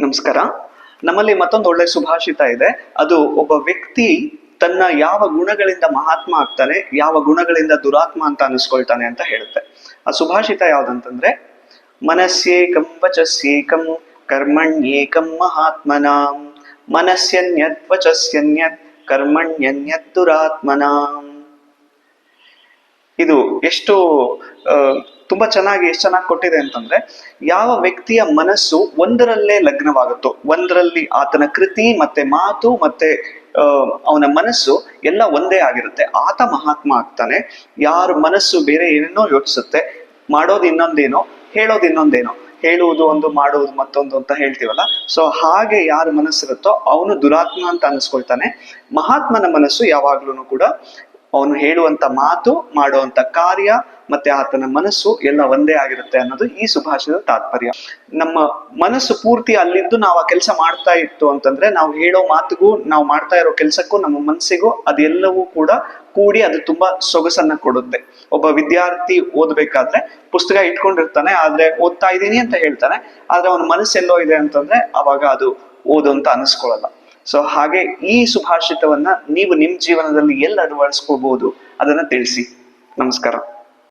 ನಮಸ್ಕಾರ. ನಮ್ಮಲ್ಲಿ ಮತ್ತೊಂದು ಒಳ್ಳೆ ಸುಭಾಷಿತ ಇದೆ. ಅದು ಒಬ್ಬ ವ್ಯಕ್ತಿ ತನ್ನ ಯಾವ ಗುಣಗಳಿಂದ ಮಹಾತ್ಮ ಆಗ್ತಾನೆ, ಯಾವ ಗುಣಗಳಿಂದ ದುರಾತ್ಮ ಅಂತ ಅನಿಸ್ಕೊಳ್ತಾನೆ ಅಂತ ಹೇಳುತ್ತೆ. ಆ ಸುಭಾಷಿತ ಯಾವ್ದಂತಂದ್ರೆ ಮನಸ್ಸೇಕಂ ವಚಸ್ಸೇಕಂ ಕರ್ಮಣ್ಯೇಕಂ ಮಹಾತ್ಮನಾಂ ಮನಸ್ಸನ್ಯತ್ ವಚಸ್ಯನ್ಯತ್ ಕರ್ಮಣ್ಯನ್ಯತ್ ದುರಾತ್ಮನಾಂ. ಇದು ಎಷ್ಟು ತುಂಬಾ ಚೆನ್ನಾಗಿ ಎಷ್ಟು ಚೆನ್ನಾಗಿ ಕೊಟ್ಟಿದೆ ಅಂತಂದ್ರೆ, ಯಾವ ವ್ಯಕ್ತಿಯ ಮನಸ್ಸು ಒಂದರಲ್ಲೇ ಲಗ್ನವಾಗುತ್ತೋ, ಒಂದರಲ್ಲಿ ಆತನ ಕೃತಿ ಮತ್ತೆ ಮಾತು ಮತ್ತೆ ಅವನ ಮನಸ್ಸು ಎಲ್ಲ ಒಂದೇ ಆಗಿರುತ್ತೆ. ಆತ ಮಹಾತ್ಮ ಆಗ್ತಾನೆ. ಯಾರ ಮನಸ್ಸು ಬೇರೆ ಏನೇನೋ ಯೋಚಿಸುತ್ತೆ, ಮಾಡೋದು ಇನ್ನೊಂದೇನೋ, ಹೇಳೋದು ಇನ್ನೊಂದೇನೋ, ಹೇಳುವುದು ಒಂದು, ಮಾಡುವುದು ಮತ್ತೊಂದು ಅಂತ ಹೇಳ್ತೀವಲ್ಲ, ಸೊ ಹಾಗೆ ಯಾರ ಮನಸ್ಸಿರುತ್ತೋ ಅವನು ದುರಾತ್ಮ ಅಂತ ಅನಿಸ್ಕೊಳ್ತಾನೆ. ಮಹಾತ್ಮನ ಮನಸ್ಸು ಯಾವಾಗ್ಲೂ ಕೂಡ ಅವನು ಹೇಳುವಂತ ಮಾತು, ಮಾಡುವಂತ ಕಾರ್ಯ ಮತ್ತೆ ಆತನ ಮನಸ್ಸು ಎಲ್ಲ ಒಂದೇ ಆಗಿರುತ್ತೆ ಅನ್ನೋದು ಈ ಸುಭಾಷಿತದ ತಾತ್ಪರ್ಯ. ನಮ್ಮ ಮನಸ್ಸು ಪೂರ್ತಿ ಅಲ್ಲಿದ್ದು ನಾವು ಆ ಕೆಲಸ ಮಾಡ್ತಾ ಇತ್ತು ಅಂತಂದ್ರೆ ನಾವು ಹೇಳೋ ಮಾತಿಗೂ, ನಾವು ಮಾಡ್ತಾ ಇರೋ ಕೆಲಸಕ್ಕೂ, ನಮ್ಮ ಮನಸ್ಸಿಗೂ ಅದೆಲ್ಲವೂ ಕೂಡ ಕೂಡಿ ಅದು ತುಂಬಾ ಸೊಗಸನ್ನ ಕೊಡುತ್ತೆ. ಒಬ್ಬ ವಿದ್ಯಾರ್ಥಿ ಓದ್ಬೇಕಾದ್ರೆ ಪುಸ್ತಕ ಇಟ್ಕೊಂಡಿರ್ತಾನೆ, ಆದ್ರೆ ಓದ್ತಾ ಇದ್ದೀನಿ ಅಂತ ಹೇಳ್ತಾನೆ, ಆದ್ರೆ ಅವನ ಮನಸ್ಸೆಲ್ಲೋ ಇದೆ ಅಂತಂದ್ರೆ ಅವಾಗ ಅದು ಓದು ಅಂತ ಅನಿಸ್ಕೊಳ್ಳಲ್ಲ. ಸೊ ಹಾಗೆ ಈ ಸುಭಾಷಿತವನ್ನ ನೀವು ನಿಮ್ ಜೀವನದಲ್ಲಿ ಎಲ್ಲಿ ಅಳವಡಿಸ್ಕೋಬಹುದು ಅದನ್ನ ತಿಳಿಸಿ. ನಮಸ್ಕಾರ.